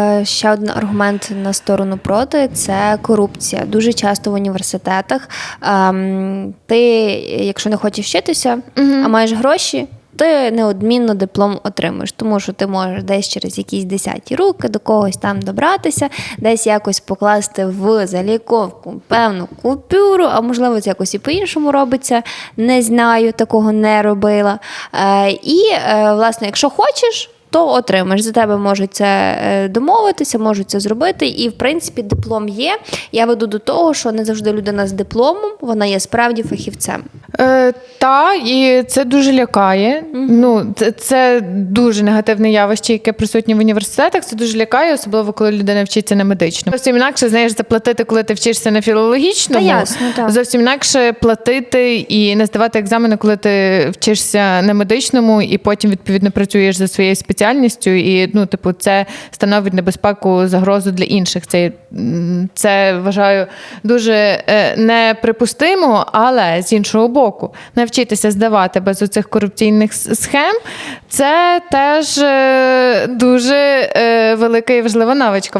Е, Ще один аргумент на сторону проти це корупція. Дуже часто в університетах ем, ти, якщо не хочеш вчитися, а маєш гроші. Ти неодмінно диплом отримаєш, тому що ти можеш десь через якісь десяті руки до когось там добратися, десь якось покласти в заліковку певну купюру, а можливо, це якось і по-іншому робиться. Не знаю, такого не робила. Е, і, е, власне, якщо хочеш, то отримаєш. За тебе можуть це е, домовитися, можуть це зробити. І, в принципі, диплом є. Я веду до того, що не завжди людина з дипломом, вона є справді фахівцем. Е, та, і це дуже лякає. Ну, це, це дуже негативне явище, яке присутнє в університетах. Це дуже лякає, особливо коли людина вчиться на медичному. Зовсім інакше знаєш заплатити, коли ти вчишся на філологічному. Та ясно, так. Зовсім інакше платити і не здавати екзамени, коли ти вчишся на медичному, і потім відповідно працюєш за своєю спеціальністю. І ну, типу, це становить небезпеку, загрозу для інших. Це, це вважаю дуже е, неприпустимо, але з іншого боку, навчитися здавати без оцих корупційних схем, це теж е, дуже е, велика і важлива навичка.